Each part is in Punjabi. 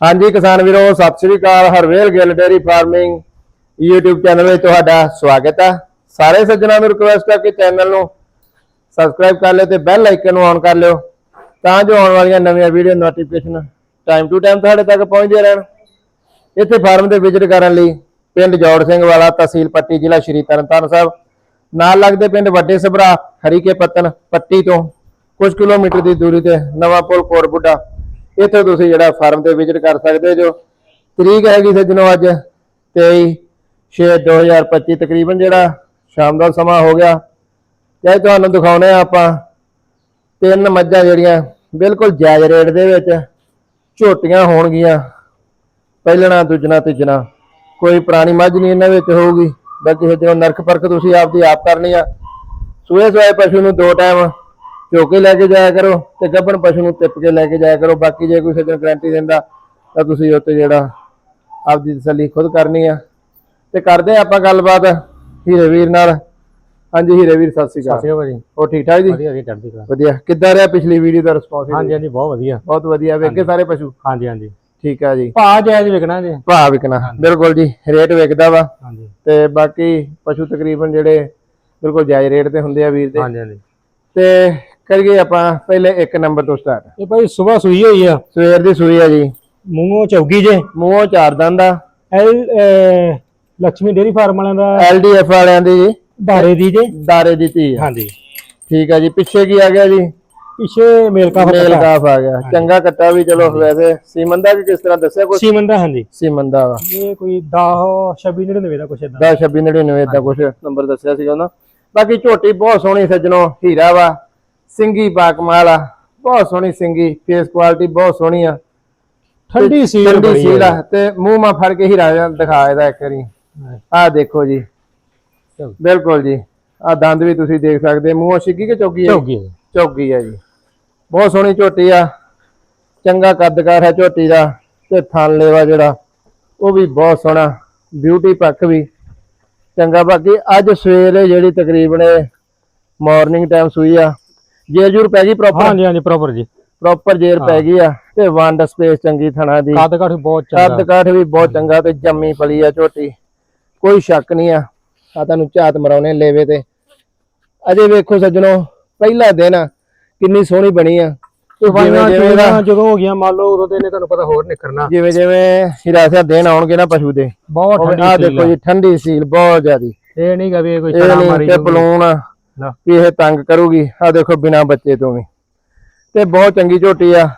ਹਾਂਜੀ ਕਿਸਾਨ ਵੀਰੋ, ਸਤਿ ਸ੍ਰੀ ਅਕਾਲ, Harvel Gill dairy farming YouTube channel ਵਿੱਚ ਤੁਹਾਡਾ ਸਵਾਗਤ ਹੈ। ਸਾਰੇ ਸੱਜਣਾਂ ਨੂੰ ਰਿਕੁਐਸਟ ਹੈ ਕਿ ਚੈਨਲ ਨੂੰ ਸਬਸਕ੍ਰਾਈਬ ਕਰ ਲਿਓ ਤੇ ਬੈਲ ਆਈਕਨ ਨੂੰ ਔਨ ਕਰ ਲਿਓ ਤਾਂ ਜੋ ਆਉਣ ਵਾਲੀਆਂ ਨਵੀਆਂ video notification time to time ਤੁਹਾਡੇ ਤੱਕ ਪਹੁੰਚਦੇ ਰਹਿਣ। ਇੱਥੇ ਫਾਰਮ ਦੇ ਵਿਜ਼ਿਟ ਕਰਨ ਲਈ ਪਿੰਡ ਜੋੜ ਸਿੰਘ ਵਾਲਾ, ਤਹਿਸੀਲ ਪੱਟੀ, ਜ਼ਿਲ੍ਹਾ ਸ਼੍ਰੀ ਤਰਨਤਾਰਨ ਸਾਹਿਬ। ਨਾਲ ਲੱਗਦੇ ਪਿੰਡ ਵੱਡੇ ਸਭਰਾ, ਹਰੀਕੇ ਪੱਤਨ, ਪੱਟੀ ਤੋਂ ਕੁਝ ਕਿਲੋਮੀਟਰ ਦੀ ਦੂਰੀ ਤੇ ਨਵਾਂ ਪੁਲ ਕੋਟਬੁੱਡਾ ਇੱਥੇ ਤੁਸੀਂ ਜਿਹੜਾ ਫਾਰਮ ਤੇ ਵਿਜ਼ਿਟ ਕਰ ਸਕਦੇ ਜੋ। ਤਰੀਕ ਹੈਗੀ ਸੱਜਣੋ ਅੱਜ 23 6 2025 ਤਕਰੀਬਨ ਜਿਹੜਾ ਸ਼ਾਮ ਦਾ ਸਮਾਂ ਹੋ ਗਿਆ। ਤੇ ਤੁਹਾਨੂੰ ਦਿਖਾਉਣੇ ਆ ਆਪਾਂ ਤਿੰਨ ਮੱਝਾਂ ਜਿਹੜੀਆਂ ਬਿਲਕੁਲ ਜਾਇਜ਼ ਰੇਟ ਦੇ ਵਿੱਚ ਝੋਟੀਆਂ ਹੋਣਗੀਆਂ। ਪਹਿਲਣਾ, ਦੂਜਣਾ, ਤੀਜਣਾ। ਕੋਈ ਪੁਰਾਣੀ ਮੱਝ ਨਹੀਂ ਇਹਨਾਂ ਵਿੱਚ ਹੋਊਗੀ। ਬਾਕੀ ਜਦੋਂ ਨਰਕ ਪਰਖ ਤੁਸੀਂ ਆਪਦੀ ਆਪ ਕਰਨੀ ਆ। ਸੂਏ ਸੂਏ ਪਸ਼ੂ ਨੂੰ ਦੋ ਟਾਈਮ ਝੋਕੇ ਲੈ ਕੇ ਜਾਇਆ ਕਰੋ ਤੇ ਗੱਭਣ ਪਸ਼ੂ ਨੂੰ ਟਿੱਪ ਕੇ ਲੈ ਕੇ ਜਾਇਆ ਕਰੋ। ਬਾਕੀ ਜੇ ਕੋਈ ਸੱਜਣ ਗਰੰਟੀ ਦਿੰਦਾ ਤਾਂ ਤੁਸੀਂ ਉੱਤੇ ਜਿਹੜਾ ਆਪਦੀ ਤਸੱਲੀ ਖੁਦ ਕਰਨੀ ਆ। ਤੇ ਕਰਦੇ ਆ ਆਪਾਂ ਗੱਲਬਾਤ ਹੀਰੇ ਵੀਰ ਨਾਲ। ਹਾਂਜੀ ਹੀਰੇ ਵੀਰ ਸਤਿ ਸ਼੍ਰੀ ਅਕਾਲ। ਸਤਿ ਭਾਜੀ। ਹੋ ਠੀਕ ਠਾਕ ਜੀ? ਵਧੀਆ ਵਧੀਆ ਚੜ੍ਹਦੀ ਕਲਾ। ਵਧੀਆ। ਕਿੱਦਾਂ ਰਿਹਾ ਪਿਛਲੀ ਵੀਡੀਓ ਦਾ ਰਿਸਪੌਂਸ ਹਾਂਜੀ ਹਾਂਜੀ ਬਹੁਤ ਵਧੀਆ। ਬਹੁਤ ਵਧੀਆ। ਵੇਖੇ ਸਾਰੇ ਪਸ਼ੂ? ਹਾਂਜੀ ਹਾਂਜੀ। ਠੀਕ ਆ ਜੀ। ਭਾਅ ਜਾਇਜ਼ ਵਿਕਣਾ ਜੀ। ਭਾਅ ਵਿਕਣਾ। ਬਿਲਕੁਲ ਜੀ ਰੇਟ ਵਿਕਦਾ ਵਾ। ਹਾਂਜੀ। ਤੇ ਬਾਕੀ ਪਸ਼ੂ ਤਕਰੀਬਨ ਜਿਹੜੇ ਬਿਲਕੁਲ ਜਾਇਜ਼ ਰੇਟ ਤੇ ਹੁੰਦੇ ਆ ਵੀਰ ਦੇ। ਹਾਂਜੀ ਹਾਂਜੀ। ਤੇ ਕਰੀਏ ਆਪਾਂ ਪਹਿਲੇ ਇੱਕ ਨੰਬਰ ਤੋਂ ਸਟਾਰਟ ਇਹ ਭਾਈ ਸਵੇਰ ਸੂਈ ਹੋਈ ਆ। ਸਵੇਰ ਦੀ ਸੂਈ ਆ ਜੀ। ਮੂੰਹੋਂ ਚੌਗੀ ਜੇ। ਮੂੰਹੋਂ ਚਾਰ ਦੰਦ ਐਲ ਲక్ష్ਮੀ ਡੇਰੀ ਫਾਰਮ ਵਾਲਿਆਂ ਦਾ ਐਲਡੀਐਫ ਵਾਲਿਆਂ ਦੀ ਜੀ। ਧਾਰੇ ਦੀ ਜੇ। ਦਾਰੇ ਦੀ ਧੀ ਹਾਂਜੀ। ਠੀਕ ਆ ਜੀ। ਪਿੱਛੇ ਕੀ ਆ ਗਿਆ ਜੀ? ਪਿੱਛੇ ਮੇਲਕਾ ਮੇਲ ਕਾਫ ਆ ਗਿਆ। ਚੰਗਾ ਕੱਟਾ ਵੀ ਚਲੋ ਵੈਸੇ ਸੀਮਨ ਦਾ ਵੀ ਕਿਸ ਤਰ੍ਹਾਂ ਦੱਸਿਆ ਕੁਝ ਸੀਮਨ ਦਾ ਹਾਂਜੀ। ਸੀਮਨ ਦਾ ਵਾ। ਇਹ ਕੋਈ 10 26 99 ਦਾ ਕੁਛ ਇਦਾਂ 10 26 99 ਦਾ ਕੁਝ ਨੰਬਰ ਦੱਸਿਆ ਸੀਗਾ ਉਹਨਾਂ। ਬਾਕੀ ਝੋਟੀ ਬਹੁਤ ਸੋਹਣੀ ਸੱਜਣੋ ਹੀਰਾ ਵਾ। ਸਿੰਗੀ ਬਾਕਮਾਲ ਆ ਬਹੁਤ ਸੋਹਣੀ ਸਿੰਗੀ ਫੇਸ ਕੁਆਲਿਟੀ ਬਹੁਤ ਸੋਹਣੀ ਆ। ਠੰਡੀ ਸੀਲ ਠੰਡੀ ਸੀਲ ਆ ਆ। ਤੇ ਮੂੰਹ ਮਾ ਫੜ ਕੇ ਹੀਰਾ ਜਿਹਾ ਦਿਖਾ ਇਹਦਾ ਇੱਕ ਵਾਰੀ। ਆਹ ਦੇਖੋ ਜੀ। ਬਿਲਕੁਲ ਜੀ। ਆਹ ਦੰਦ ਵੀ ਤੁਸੀਂ ਦੇਖ ਸਕਦੇ ਮੂੰਹੋਂ ਛਿੱਗੀ ਕਿ ਚੌਗੀ ਹੈ ਚੌਗੀ ਹੈ। ਚੌਗੀ ਹੈ ਜੀ। ਬਹੁਤ ਸੋਹਣੀ ਝੋਟੀ ਆ। ਚੰਗਾ ਕੱਦਕਾਰ ਹੈ ਝੋਟੀ ਦਾ ਤੇ ਥਣ ਲੇਵਾ ਜਿਹੜਾ ਉਹ ਵੀ ਬਹੁਤ ਸੋਹਣਾ। ਬਿਊਟੀ ਪੱਖ ਵੀ। ਚੰਗਾ ਬਾਕੀ ਅੱਜ ਸਵੇਰੇ ਜਿਹੜੀ ਤਕਰੀਬਨ ਮਾਰਨਿੰਗ ਟਾਈਮ ਸੂਈ ਆ ਜੇਰ ਜੂਰ ਪੈ ਗਈ ਪ੍ਰੋਪਰ ਹਾਂਜੀ ਹਾਂਜੀ ਪ੍ਰੋਪਰ ਜੀ। ਪ੍ਰੋਪਰ ਜੇਰ ਪੈ ਗਈ ਆ ਤੇ ਵੰਡ ਸਪੇਸ ਚੰਗੀ ਥਣਾ ਦੀ। ਕੱਦ ਕਾਠ ਬਹੁਤ ਕੱਦ ਚੰਗਾ। ਕਾਠ ਵੀ ਬਹੁਤ ਚੰਗਾ ਤੇ ਜੰਮੀ ਪਲੀ ਆ ਝੋਟੀ। ਕੋਈ ਸ਼ੱਕ ਨਹੀਂ ਆ। ਆ ਤੁਹਾਨੂੰ ਝਾਤ ਮਰਾਉਣੇ ਲੇਵੇ ਤੇ। ਅਜੇ ਵੇਖੋ ਸੱਜਣੋ ਪਹਿਲਾ ਦਿਨ ਕਿੰਨੀ ਸੋਹਣੀ ਬਣੀ ਆ। ਜਿਵੇਂ ਜਿਵੇਂ ਜਦੋਂ ਹੋ ਗਿਆ ਮੰਨ ਲਓ ਉਦੋਂ ਤੇ ਇਹਨੇ ਤੁਹਾਨੂੰ ਪਤਾ ਹੋਰ ਨਿਕਰਨਾ ਜਿਵੇਂ ਜਿਵੇਂ ਹਿਰਾਸਿਆ ਦਿਨ ਆਉਣਗੇ ਨਾ ਪਸ਼ੂ ਦੇ। ਬਹੁਤ ਠੰਡੀ ਆ ਦੇਖੋ। ਜੀ ਠੰਡੀ ਸੀਲ ਬਹੁਤ ਜ਼ਿਆਦੀ। ਇਹ ਨਹੀਂ ਗਾ ਵੀ ਇਹ ਕੋਈ ਇਹ ਨਹੀਂ ਮਾਰੀ ਤੇ ਜਾਊਗੀ। ਵੀ ਇਹ ਤੰਗ ਕਰੂਗੀ। ਆ ਦੇਖੋ ਬਿਨਾ ਬੱਚੇ ਤੋਂ ਵੀ। ਤੇ ਬਹੁਤ ਚੰਗੀ ਝੋਟੀ ਆ।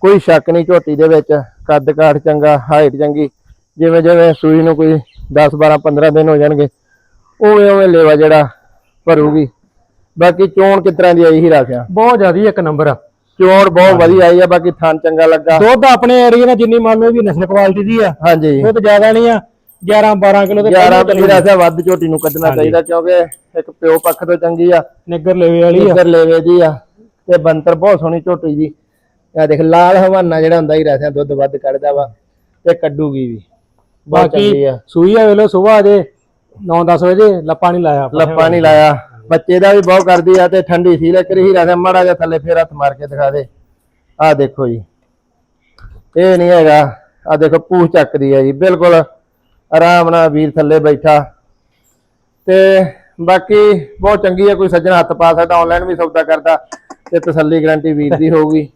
ਕੋਈ ਸ਼ੱਕ ਨਹੀਂ ਝੋਟੀ ਦੇ ਵਿੱਚ। ਕੱਦ ਕਾਠ ਚੰਗਾ ਹਾਈਟ ਚੰਗੀ। ਜਿਵੇਂ ਜਿਵੇਂ ਸੂਈ ਨੂੰ ਕੋਈ 10 12 15 ਦਿਨ ਹੋ ਜਾਣਗੇ ਉਵੇਂ ਉਵੇਂ ਲੇਵਾ ਜਿਹੜਾ ਭਰੂਗੀ। ਬਾਕੀ ਚੋਣ ਕਿਸ ਤਰ੍ਹਾਂ ਦੀ ਆਈ ਹੀ ਰੱਖਿਆ? ਬਹੁਤ ਜ਼ਿਆਦੀ ਇੱਕ ਨੰਬਰ ਆ। ਚੋਣ ਬਹੁਤ ਵਧੀਆ ਆਈ ਆ ਬਾਕੀ ਥਣ ਚੰਗਾ ਲੱਗਾ। ਦੁੱਧ ਆਪਣੇ ਏਰੀਆ ਨਾਲ ਜਿੰਨੀ ਮੰਨ ਲਓ ਵੀ ਨਸਲ ਕੁਆਲਿਟੀ ਦੀ ਆ ਹਾਂਜੀ। ਤਾਂ ਜ਼ਿਆਦਾ ਨਹੀਂ ਆ। 11 12 ਕਿਲੋ ਤੇ 11 ਤੋਂ ਰਾਸਿਆ ਵੱਧ ਝੋਟੀ ਨੂੰ ਕੱਢਣਾ ਚਾਹੀਦਾ ਕਿਉਂਕਿ ਇੱਕ ਪਿਓ ਪੱਖ ਤੋਂ ਚੰਗੀ ਆ। ਨਿੱਗਰ ਲੈਵੇ ਵਾਲੀ ਆ। ਇੱਧਰ ਲੈਵੇ ਦੀ ਆ ਤੇ ਬੰਤਰ ਬਹੁਤ ਸੋਹਣੀ ਝੋਟੀ ਜੀ। ਆ ਦੇਖ ਲਾਲ ਹਵਾਨਾ ਜਿਹੜਾ ਹੁੰਦਾ ਹੀ ਰਾਸਿਆ ਦੁੱਧ ਵੱਧ ਕੱਢਦਾ ਵਾ ਤੇ ਕੱਢੂਗੀ ਵੀ। ਬਾਕੀ ਸੂਈ ਆ ਵੇਲੋ ਸਵੇਰ ਜੇ 9-10 ਵਜੇ ਲੱਪਾ ਨਹੀਂ ਲਾਇਆ। ਲੱਪਾ ਨਹੀਂ ਲਾਇਆ। ਬੱਚੇ ਦਾ ਵੀ ਬਹੁਤ ਕਰਦੀ ਆ ਤੇ ਠੰਡੀ ਸੀ ਲੈ ਕਰੀ ਹੀ ਰਾਸਿਆ ਮਾੜਾ ਜਿਹਾ ਥੱਲੇ ਫੇਰ ਹੱਥ ਮਾਰ ਕੇ ਦਿਖਾ ਦੇ। ਆ ਦੇਖੋ ਜੀ। ਇਹ ਨਹੀਂ ਹੈਗਾ। ਆ ਦੇਖੋ ਪੂਛ ਚੱਕਦੀ ਆ ਜੀ ਬਿਲਕੁਲ ਆਰਾਮ ਨਾਲ ਵੀਰ ਥੱਲੇ ਬੈਠਾ। ਤੇ ਬਾਕੀ ਬਹੁਤ ਚੰਗੀ ਹੈ ਕੋਈ ਸੱਜਣ ਹੱਥ ਪਾ ਸਕਦਾ ਆਨਲਾਈਨ ਵੀ ਸੌਦਾ ਕਰਦਾ ਤੇ ਤਸੱਲੀ ਗਾਰੰਟੀ ਵੀਰ ਦੀ ਹੋਊਗੀ।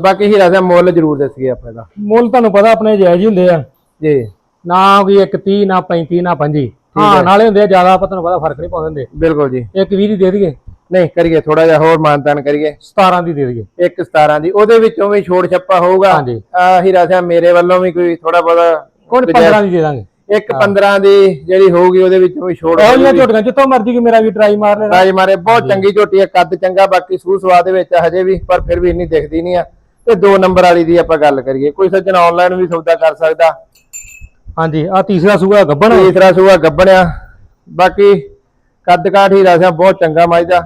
ਬਾਕੀ ਹੀਰਾ ਸਾਹਿਬ ਮੁੱਲ ਜ਼ਰੂਰ ਦੱਸੀਏ ਆਪਣੇ ਦਾ ਮੁੱਲ ਤੁਹਾਨੂੰ ਪਤਾ ਆਪਣੇ ਜਾਇਜ਼ ਹੀ ਹੁੰਦੇ ਆ। ਜੀ। ਨਾ ਕੋਈ 130 ਨਾ 35 ਨਾ 25 ਹਾਂ ਨਾਲੇ ਹੁੰਦੇ ਆ ਜ਼ਿਆਦਾ ਆਪਾਂ ਤੁਹਾਨੂੰ ਪਤਾ ਫ਼ਰਕ ਨਹੀਂ ਪਾਉਂਦੇ ਹੁੰਦੇ। ਬਿਲਕੁਲ ਜੀ। ਇੱਕ 20 ਦੀ ਦੇ ਦਈਏ। ਨਹੀਂ ਕਰੀਏ ਥੋੜਾ ਜਿਹਾ ਹੋਰ ਮਾਨਤਾਨ ਕਰੀਏ। 17 ਦੀ ਦੇ ਦਈਏ। ਇੱਕ 17 ਦੀ ਉਹਦੇ ਵਿੱਚੋਂ ਵੀ ਛੋੜ ਛੱਪਾ ਹੋਊਗਾ। ਹਾਂਜੀ। ਹੀਰਾ ਸਾਹਿਬ ਮੇਰੇ ਵੱਲੋਂ ਵੀ ਕੋਈ ਥੋੜਾ ਬਹੁਤਾ ਕੋਈ 15 ਦੀ ਦੇ ਦਾਂਗੇ। ਇੱਕ 15 ਦੀ ਜਿਹੜੀ ਹੋਊਗੀ ਉਹਦੇ ਵਿੱਚੋਂ ਵੀ ਛੋੜ ਇਹੋ ਜਿਹੀਆਂ ਝੋਟੀਆਂ ਜਿੱਥੋਂ ਮਰਜ਼ੀ ਕਿ ਮੇਰਾ ਵੀ ਟਰਾਈ ਮਾਰ ਲੈਣਾ। ਰਾਜ ਮਾਰੇ ਬਹੁਤ ਚੰਗੀ ਝੋਟੀ ਹੈ ਕੱਦ ਚੰਗਾ ਬਾਕੀ ਸੂਹ ਸਵਾਦ ਦੇ ਵਿੱਚ ਆ ਹਜੇ ਵੀ ਪਰ ਫਿਰ ਵੀ ਇੰਨੀ ਦਿਖਦੀ ਨਹੀਂ ਆ। ਤੇ ਦੋ ਨੰਬਰ ਵਾਲੀ ਦੀ ਆਪਾਂ ਗੱਲ ਕਰੀਏ। ਕੋਈ ਸੱਜਣ ਆਨਲਾਈਨ ਵੀ ਸੌਦਾ ਕਰ ਸਕਦਾ। ਹਾਂਜੀ ਆ ਤੀਸਰਾ ਸੂਆ ਗੱਬਣ ਤੀਸਰਾ ਸੂਆ ਗੱਬਣਿਆ ਬਾਕੀ ਕੱਦ ਕਾਠ ਹੀ ਰਾਸਿਆ ਬਹੁਤ ਚੰਗਾ ਮਾਈਦਾ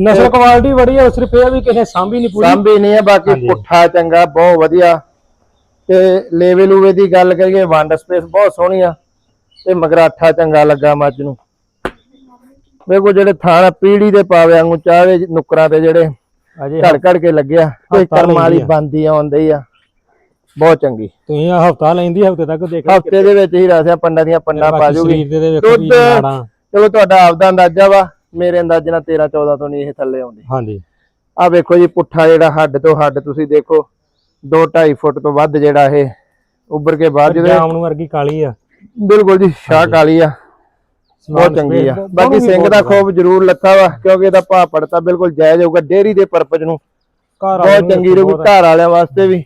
ਨਸਲ ਕੁਆਲਿਟੀ ਬੜੀ ਹੈ ਸਿਰਫ ਇਹ ਆ ਵੀ ਕਿਸੇ ਸਾਂਭੀ ਨਹੀਂ ਪੂਰੀ। ਸਾਂਭੀ ਨਹੀਂ ਹੈ ਬਾਕੀ। ਪੁੱਠਾ ਚੰਗਾ ਬਹੁਤ ਵਧੀਆ। ਤੇ ਲੇਵੇ ਲੂਵੇ ਦੀ ਗੱਲ ਕਰੀਏ ਵੰਡ ਸਪੇਸ ਬਹੁਤ ਸੋਹਣੀ ਆ ਤੇ ਮਗਰਾਠਾ ਚੰਗਾ ਲੱਗਾ ਮੱਝ ਨੂੰ। ਵੇਖੋ ਜਿਹੜੇ ਥਾਣਾ ਪੀੜੀ ਦੇ ਪਾਵੇ ਵਾਂਗੂ ਚਾਵੇ ਨੁਕਰਾਂ ਤੇ ਜਿਹੜੇ ਘੜ ਘੜ ਕੇ ਲੱਗਿਆ ਤੇ ਕਰਮ ਵਾਲੀ। ਬੰਦੀ ਆਉਂਦੀ ਆ। ਬਹੁਤ ਚੰਗੀ। ਤੁਸੀਂ ਆ ਹਫਤਾ ਲੈਂਦੀ ਹਫ਼ਤੇ ਤੱਕ ਦੇਖ ਹਫ਼ਤੇ ਦੇ ਵਿੱਚ ਹੀ ਰਾਸਿਆ ਪੰਡਾਂ ਦੀਆਂ ਪੰਡਾਂ ਪਾ ਜੂਗੀ। ਦੁੱਧ- ਚਲੋ ਤੁਹਾਡਾ ਆਪਦਾ ਅੰਦਾਜ਼ਾ ਵਾ ਮੇਰੇ ਅੰਦਾਜ਼ੇ ਨਾਲ 13 14 ਤੋਂ ਨਹੀਂ ਇਹ ਥੱਲੇ ਆਉਂਦੀ। ਹਾਂਜੀ। ਆ ਵੇਖੋ ਜੀ ਪੁੱਠਾ ਜਿਹੜਾ ਹੱਡ ਤੋਂ ਹੱਡ ਤੁਸੀਂ ਦੇਖੋ 2 2.5 ਫੁੱਟ ਤੋਂ ਵੱਧ ਜਿਹੜਾ ਇਹ ਉੱਭਰ ਕੇ ਬਾਹਰ ਜਿਹਦੇ ਜਾਮ ਨੂੰ ਵਰਗੀ ਕਾਲੀ ਆ। ਬਿਲਕੁਲ ਜੀ ਸ਼ਾਹ ਕਾਲੀ ਆ। ਬਹੁਤ ਚੰਗੀ ਆ। ਬਾਕੀ ਸਿੰਘ ਦਾ ਖੋਬ ਜ਼ਰੂਰ ਲੱਥਾ ਵਾ ਕਿਉਂਕਿ ਇਹਦਾ ਭਾਅ ਪੜਤਾ ਬਿਲਕੁਲ ਜਾਇਜ਼ ਹੋਊਗਾ ਡੇਅਰੀ ਦੇ ਪਰਪਸ ਨੂੰ। ਬਹੁਤ ਚੰਗੀ ਰਹੂਗੀ ਘਰ ਵਾਲਿਆਂ ਵਾਸਤੇ ਵੀ।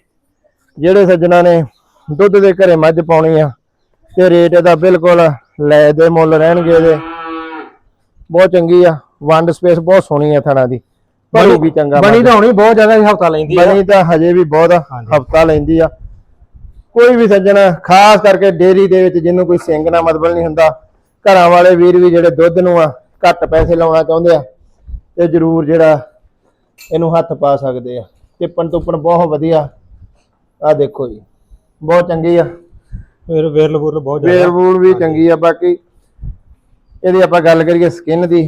ਜਿਹੜੇ ਸੱਜਣਾ ਨੇ ਦੁੱਧ ਦੇ ਘਰੇ ਮੱਝ ਪਾਉਣੀ ਆ ਤੇ ਰੇਟ ਇਹਦਾ ਬਿਲਕੁਲ ਲੈ ਦੇ ਮੁੱਲ ਰਹਿਣਗੇ ਇਹਦੇ। ਬਹੁਤ ਚੰਗੀ ਆ ਵੰਡ ਸਪੇਸ ਬਹੁਤ ਸੋਹਣੀ ਆ ਥਣਾ ਦੀ। ਭਰੂ ਵੀ ਚੰਗਾ ਬਣੀ ਤਾਂ ਹੋਣੀ ਬਹੁਤ ਜ਼ਿਆਦਾ ਹਫਤਾ ਲੈਂਦੀ ਆ। ਬਣੀ ਤਾਂ ਹਜੇ ਵੀ ਬਹੁਤ। ਹਫਤਾ ਲੈਂਦੀ ਆ। ਕੋਈ ਵੀ ਸੱਜਣਾ ਖਾਸ ਕਰਕੇ ਡੇਰੀ ਦੇ ਵਿੱਚ ਜਿਹਨੂੰ ਕੋਈ ਸਿੰਘ ਨਾ ਮਤਲਬ ਨਹੀਂ ਹੁੰਦਾ ਘਰਾਂ ਵਾਲੇ ਵੀਰ ਵੀ ਜਿਹੜੇ ਦੁੱਧ ਨੂੰ ਆ ਘੱਟ ਪੈਸੇ ਲਾਉਣਾ ਚਾਹੁੰਦੇ ਆ ਤੇ ਜ਼ਰੂਰ ਜਿਹੜਾ ਇਹਨੂੰ ਹੱਥ ਪਾ ਸਕਦੇ ਆ। ਟਿੱਪਣ ਟੁੱਪਣ ਬਹੁਤ ਵਧੀਆ। ਆ ਦੇਖੋ ਜੀ ਬਹੁਤ ਚੰਗੀ ਆ। ਫਿਰ ਵੇਰਲ ਵੁਰਲ ਬਹੁਤ ਜ਼ਿਆਦਾ। ਵੇਰਵੂਲ ਵੀ ਚੰਗੀ ਆ ਬਾਕੀ ਇਹਦੀ ਆਪਾਂ ਗੱਲ ਕਰੀਏ ਸਕਿਨ ਦੀ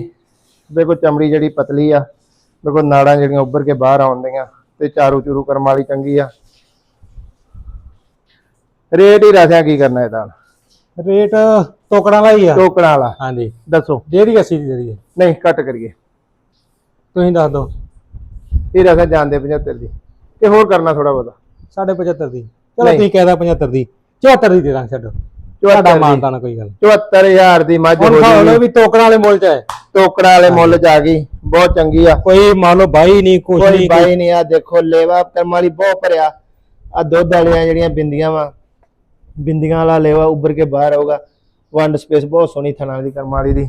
ਦੇਖੋ ਚਮੜੀ ਜਿਹੜੀ ਪਤਲੀ ਆ। ਦੇਖੋ ਨਾੜਾਂ ਜਿਹੜੀਆਂ ਉੱਭਰ ਕੇ ਬਾਹਰ ਆਉਂਦੀਆਂ ਤੇ ਚਾਰੂ ਚੂਰੂ ਕਰਮ ਵਾਲੀ ਚੰਗੀ ਆ। ਰੇਟ ਹੀ ਰਸਿਆ ਕੀ ਕਰਨਾ ਇਹਦਾ। ਰੇਟ ਟੋਕੜਾਂ ਵਾਲਾ ਹੀ ਆ। ਟੋਕਣਾ ਵਾਲਾ। ਹਾਂਜੀ। ਦੱਸੋ। ਡੇਢੀ 80 ਦੀ ਦਈਏ। ਨਹੀਂ ਘੱਟ ਕਰੀਏ। ਤੁਸੀਂ ਦੱਸ ਦਿਓ। ਇਹ ਰਸਿਆ ਜਾਣਦੇ 75 ਦੀ ਤੇ ਹੋਰ ਕਰਨਾ ਥੋੜਾ ਬਹੁਤਾ। ਸਾਢੇ 75 ਦੀ। ਚਲੋ। ਤੁਸੀਂ ਕਹਿਦਾ 75 ਦੀ। 74 ਦੀ ਦੇ ਦਾਂ ਛੱਡੋ। ਤੁਹਾਡਾ 74 ਦੀ। ਮਾਨਤਾ ਨਾ ਕੋਈ ਗੱਲ। 74000 ਦੀ ਮੱਝ ਹੋ ਹੁਣ ਜੂਗੀ। ਲਓ ਵੀ ਟੋਕੜਾਂ ਵਾਲੇ ਮੁੱਲ ਚ ਹੈ। ਟੋਕਣਾ ਵਾਲੇ ਮੁੱਲ ਚ ਆ ਗਈ ਬਹੁਤ ਚੰਗੀ ਆ। ਕੋਈ ਮੰਨ ਲਓ ਬਾਈ ਨਹੀਂ ਕੁਛ ਕੋਈ ਨਹੀਂ ਬਾਈ ਨਹੀਂ ਆ ਦੇਖੋ ਲੇਵਾ ਕਰਮ ਵਾਲੀ ਬਹੁਤ ਭਰਿਆ। ਆ ਦੁੱਧ ਵਾਲੀਆਂ ਜਿਹੜੀਆਂ ਬਿੰਦੀਆਂ ਵਾ ਬਿੰਦੀਆਂ ਵਾਲਾ ਲੇਵਾ ਉੱਭਰ ਕੇ ਬਾਹਰ ਆਊਗਾ। ਵੰਡ ਸਪੇਸ ਬਹੁਤ ਸੋਹਣੀ ਥਣਾ ਦੀ ਕਰਮ ਵਾਲੀ ਦੀ।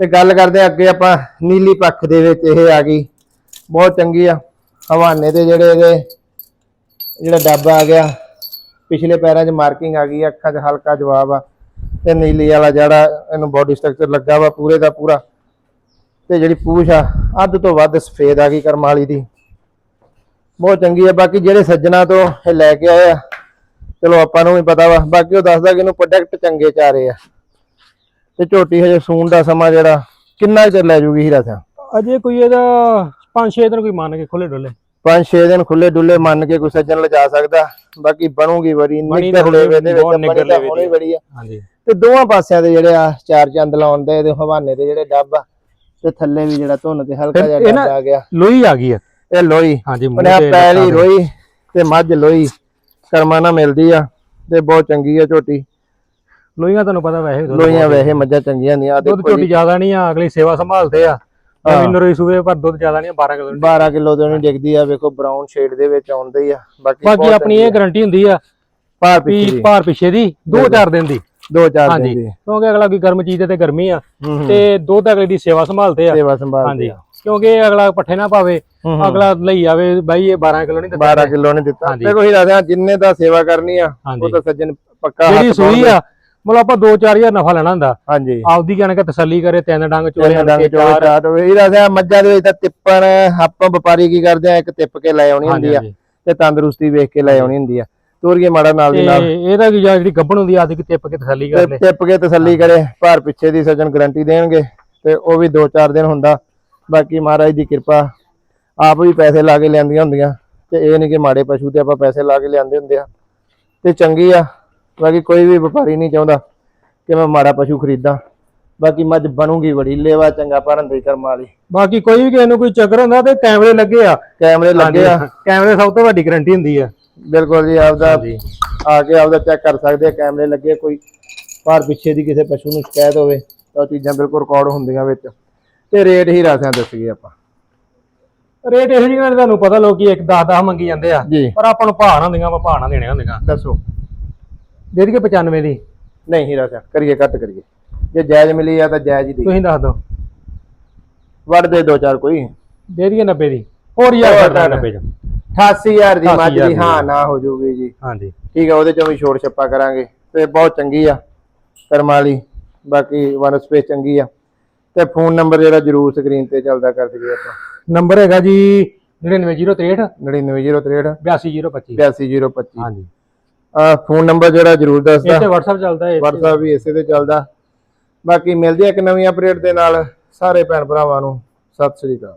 ਤੇ ਗੱਲ ਕਰਦੇ ਆ ਅੱਗੇ ਆਪਾਂ ਨੀਲੀ ਪੱਖ ਦੇ ਵਿੱਚ ਇਹ ਆ ਗਈ। ਬਹੁਤ ਚੰਗੀ ਆ। ਹਵਾਨੇ ਤੇ ਜਿਹੜੇ ਇਹਦੇ ਜਿਹੜਾ ਡੱਬਾ ਆ ਗਿਆ ਪਿਛਲੇ ਪੈਰਾਂ 'ਚ ਮਾਰਕਿੰਗ ਆ ਗਈ ਅੱਖਾਂ 'ਚ ਹਲਕਾ ਜਵਾਬ ਆ। ਤੇ ਨੀਲੀ ਵਾਲਾ ਜਿਹੜਾ ਇਹਨੂੰ ਬਾਡੀ ਸਟਰਕਚਰ ਲੱਗਾ ਵਾ ਪੂਰੇ ਦਾ ਪੂਰਾ। ਤੇ ਜਿਹੜੀ ਪੂਛ ਆ ਅੱਧ ਤੋਂ ਵੱਧ ਸਫੇਦ ਆ ਗਈ ਕਰਮ ਵਾਲੀ ਦੀ। ਬਹੁਤ ਚੰਗੀ ਆ ਬਾਕੀ ਜਿਹੜੇ ਸੱਜਣਾ ਤੋਂ ਇਹ ਲੈ ਕੇ ਆਏ ਆ ਚਲੋ ਆਪਾਂ ਨੂੰ ਵੀ ਪਤਾ ਵਾ ਬਾਕੀ ਉਹ ਦੱਸਦਾ ਕਿ ਇਹਨੂੰ ਪ੍ਰੋਡਕਟ ਚੰਗੇ ਚਾਰੇ ਆ। ਤੇ ਝੋਟੀ ਹਜੇ ਸੂਣ ਦਾ ਸਮਾਂ ਜਿਹੜਾ ਕਿੰਨਾ ਚਿਰ ਲੈ ਜੂਗੀ ਹੀਰਾ ਸਿਆ? ਅਜੇ ਕੋਈ ਇਹਦਾ 5-6 ਦਿਨ ਕੋਈ ਮੰਨ ਕੇ ਖੁੱਲੇ ਡੁੱਲੇ। ਪੰਜ ਛੇ ਦਿਨ ਖੁੱਲੇ ਡੁੱਲੇ ਮੰਨ ਕੇ ਕੋਈ ਸੱਜਣ ਲਿਜਾ ਸਕਦਾ ਬਾਕੀ ਬਣੂਗੀ ਵਰੀ ਤਾਂ ਲੇਵੇ ਦੇ ਵਿੱਚ ਬਣੀ ਤਾਂ ਹੋਣੀ। ਬੜੀ ਆ। ਹਾਂਜੀ। ਤੇ ਦੋਵਾਂ ਪਾਸਿਆਂ ਦੇ ਜਿਹੜੇ ਆ ਚਾਰ ਚੰਦ ਲਾਉਂਦੇ ਇਹਦੇ ਹਵਾਨੇ ਤੇ ਜਿਹੜੇ ਡੱਬ ਆ ਤੇ ਥੱਲੇ ਵੀ ਜਿਹੜਾ ਧੁੰਨ ਤੇ ਹਲਕਾ ਜਿਹਾ ਡੱਬ ਆ ਗਿਆ। ਲੋਈ ਆ ਗਈ ਆ। ਇਹ ਲੋਈ ਹਾਂਜੀ ਮੂੰਹ ਤੇ ਪੈਲੀ। ਰੋਈ ਤੇ। ਮੱਝ ਲੋਈ ਕਰਮਾਂ ਨਾਲ ਮਿਲਦੀ ਆ ਤੇ ਬਹੁਤ ਚੰਗੀ ਆ ਝੋਟੀ। ਲੋਈਆਂ ਤੁਹਾਨੂੰ ਪਤਾ ਵੈਸੇ ਲੋਈਆਂ ਵੈਸੇ ਮੱਝਾਂ ਚੰਗੀਆਂ ਨਹੀਂ ਆ ਦੁੱਧ ਝੋਟੀ ਜ਼ਿਆਦਾ ਨਹੀਂ ਆ ਅਗਲੀ ਸੇਵਾ ਸੰਭਾਲਦੇ ਆ। ਨਰੋਈ ਸੂਵੇ ਪਰ ਦੁੱਧ ਜ਼ਿਆਦਾ ਨਹੀਂ 12 ਕਿਲੋ 12 ਕਿਲੋ ਤੋਂ ਨਹੀਂ ਡਿੱਗਦੀ ਆ ਵੇਖੋ ਬਰਾਊਨ ਸ਼ੇਡ ਦੇ ਵਿੱਚ ਆਉਂਦੀ ਆ। ਬਾਕੀ ਬਾਕੀ ਆਪਣੀ ਇਹ ਗਾਰੰਟੀ ਹੁੰਦੀ ਆ ਭਾਰ ਪਿੱਛੇ ਭਾਰ ਪਿੱਛੇ ਦੀ 2-4 ਦਿਨ ਦੀ। ਦੋ ਚਾਰ ਹਾਂਜੀ। ਦਿਨ ਦੀ। ਕਿਉਂਕਿ ਅਗਲਾ ਕੋਈ ਗਰਮ ਚੀਜ਼ ਤੇ ਗਰਮੀ ਆ ਹੂੰ ਹੂੰ। ਤੇ ਦੁੱਧ ਅਗਲੇ ਦੀ ਸੇਵਾ ਸੰਭਾਲਦੇ ਆ। ਸੇਵਾ ਸੰਭਾਲ ਹਾਂਜੀ। ਕਿਉਂਕਿ ਇਹ ਅਗਲਾ ਪੱਠੇ ਨਾ ਪਾਵੇ ਹੂੰ ਹੂੰ। ਅਗਲਾ ਲਈ ਆਵੇ ਬਾਈ ਇਹ 12 ਕਿਲੋ ਨਹੀਂ ਦਿੰਦਾ 12 ਕਿਲੋ ਨੇ ਦਿੱਤਾ। ਹਾਂਜੀ। ਦੇਖੋ ਹੀ ਦੱਸਿਆ ਜਿੰਨੇ ਦਾ ਸੇਵਾ ਕਰਨੀ ਆ ਉਹ ਹਾਂਜੀ। ਤਾਂ ਸੱਜਣ ਪੱਕਾ ਜਿਹੜੀ ਹੱਥ ਸੂਈ। ਆ ਮਤਲਬ ਆਪਾਂ 2-4000 ਨਫਾ ਲੈਣਾ ਹੁੰਦਾ। ਹਾਂਜੀ। ਆਪਦੀ ਜਾਣ ਕੇ ਤਸੱਲੀ ਕਰੇ ਤਿੰਨ ਡੰਗ ਚੋਲੇ ਡੰਗ ਚੋਲੇ ਸਟਾਰਟ ਹੋਵੇ ਇਹ ਦੱਸਿਆ ਮੱਝਾਂ ਦੇ ਵਿੱਚ ਤਾਂ ਤਿੱਪਣ ਆਪਾਂ ਵਪਾਰੀ ਕੀ ਕਰਦੇ ਆ ਇੱਕ ਤਿੱਪ ਕੇ ਲੈ ਆਉਣੀ ਹੁੰਦੀ ਆ। ਹਾਂਜੀ। ਤੇ ਤੰਦਰੁਸਤੀ ਵੇਖ ਕੇ ਲੈ ਆਉਣੀ ਹੁੰਦੀ ਆ। ਤੋਰੀਏ ਮਾੜਾ ਨਾਲ ਦੀ ਨਾਲ। ਇਹਦਾ ਕੀ ਜਿਹੜੀ ਗੱਭਣ ਹੁੰਦੀ ਆਦੀ ਕਿ ਟਿੱਪ ਕੇ ਤਸੱਲੀ ਕਰ ਲੈ। ਟਿੱਪ ਕੇ ਤਸੱਲੀ ਕਰੇ ਭਾਰ ਪਿੱਛੇ ਦੀ ਸੱਜਣ ਗਾਰੰਟੀ ਦੇਣਗੇ ਤੇ ਉਹ ਵੀ 2-4 ਦਿਨ ਹੁੰਦਾ। ਬਾਕੀ ਮਹਾਰਾਜ ਦੀ ਕਿਰਪਾ ਆਪ ਵੀ ਪੈਸੇ ਲਾ ਕੇ ਲਿਆਂਦੀਆਂ ਹੁੰਦੀਆਂ। ਤੇ ਇਹ ਨਹੀਂ ਕਿ ਮਾੜੇ ਪਸ਼ੂ ਤੇ ਆਪਾਂ ਪੈਸੇ ਲਾ ਕੇ ਲਿਆਂਦੇ ਹੁੰਦੇ ਆ। ਤੇ ਚੰਗੀ ਆ ਬਾਕੀ ਕੋਈ ਵੀ ਵਪਾਰੀ ਨਹੀਂ ਚਾਹੁੰਦਾ ਕਿ ਮੈਂ ਮਾੜਾ ਪਸ਼ੂ ਖਰੀਦਾਂ। ਬਾਕੀ ਮੱਝ ਬਣੂਗੀ ਬੜੀ ਲੇਵਾ ਚੰਗਾ ਭਰਨ ਦੀ ਕਰਮ ਵਾਲੀ। ਬਾਕੀ ਕੋਈ ਵੀ ਕਿਸੇ ਨੂੰ ਕੋਈ ਚੱਕਰ ਹੁੰਦਾ ਤੇ ਕੈਮਰੇ ਲੱਗੇ ਆ। ਕੈਮਰੇ ਲੱਗੇ ਆ। ਕੈਮਰੇ ਸਭ ਤੋਂ ਵੱਡੀ ਗਾਰੰਟੀ ਹੁੰਦੀ ਆ। ਬਿਲਕੁਲ ਜੀ ਆਪਦਾ ਹਾਂਜੀ। ਆ ਕੇ ਆਪਦਾ ਚੈੱਕ ਕਰ ਸਕਦੇ ਆ ਕੈਮਰੇ ਲੱਗੇ ਕੋਈ ਭਾਰ ਪਿੱਛੇ ਦੀ ਕਿਸੇ ਪਸ਼ੂ ਨੂੰ ਸ਼ਿਕਾਇਤ ਹੋਵੇ ਤਾਂ ਉਹ ਚੀਜ਼ਾਂ ਬਿਲਕੁਲ ਰਿਕਾਰਡ ਹੁੰਦੀਆਂ ਵਿੱਚ ਤੇ ਰੇਟ ਹੀ ਰਾਸਿਆਂ ਦੱਸੀਏ ਆਪਾਂ। ਰੇਟ ਇਹੋ ਜਿਹੀ ਤੁਹਾਨੂੰ ਪਤਾ ਲੋਕੀ ਇੱਕ 10 10 ਮੰਗੀ ਜਾਂਦੇ ਆ ਜੀ। ਪਰ ਆਪਾਂ ਨੂੰ ਭਾਅ ਨਾ ਹੁੰਦੀਆਂ ਵਾ ਭਾਅ ਨਾ ਦੇਣੇ ਹੁੰਦੀਆਂ। ਦੱਸੋ। ਦੇ ਦਈਏ 95 ਦੀ? ਨਹੀਂ ਹੀ ਰਾਸਿਆਂ ਕਰੀਏ ਘੱਟ ਕਰੀਏ। ਜੇ ਜਾਇਜ਼ ਮਿਲੀ ਆ ਤਾਂ ਜਾਇਜ਼ ਹੀ ਦੇ ਤੁਸੀਂ ਦੱਸ ਦਿਓ। ਵੜ ਦੇ ਦੋ ਚਾਰ ਕੋਈ। ਦੇ ਦਈਏ 90 ਦੀ। ਹੋਰ ਯਾਰ ਹੋਰ ਕਰਦਾ ਕਰ। 90 ਚ। 88000 ਦੀ ਮੱਝ 88,000 ਦੀ ਦੀ ਹਾਂ ਨਾ ਹੋ ਜਾਊਗੀ ਜੀ। ਹਾਂਜੀ। ਠੀਕ ਆ ਉਹਦੇ ਚੋਂ ਵੀ ਛੋੜ ਛੱਪਾ ਕਰਾਂਗੇ। ਤੇ ਬਹੁਤ ਚੰਗੀ ਆ ਕਰਮ ਵਾਲੀ ਬਾਕੀ ਵਨ ਸਪੇਸ ਚੰਗੀ ਆ। ਤੇ ਫੋਨ ਨੰਬਰ ਜਿਹੜਾ ਜਰੂਰ ਸਕਰੀਨ ਤੇ ਚੱਲਦਾ ਕਰ ਦਈਏ ਆਪਾਂ। ਨੰਬਰ ਹੈਗਾ ਜੀ 99063 99063 82025 82025 ਹਾਂਜੀ। ਆ ਫੋਨ ਨੰਬਰ ਜਿਹੜਾ ਜਰੂਰ ਇਹ ਦੱਸਦਾ। ਤੇ WhatsApp ਚੱਲਦਾ ਹੈ WhatsApp ਵੀ ਇਸੇ ਤੇ ਚੱਲਦਾ। ਬਾਕੀ ਮਿਲਦੇ ਆ ਇੱਕ ਨਵੀਂ ਅਪਡੇਟ ਦੇ ਨਾਲ। ਸਾਰੇ ਭੈਣ ਭਰਾਵਾਂ ਨੂੰ ਸਤਿ ਸ੍ਰੀ ਅਕਾਲ।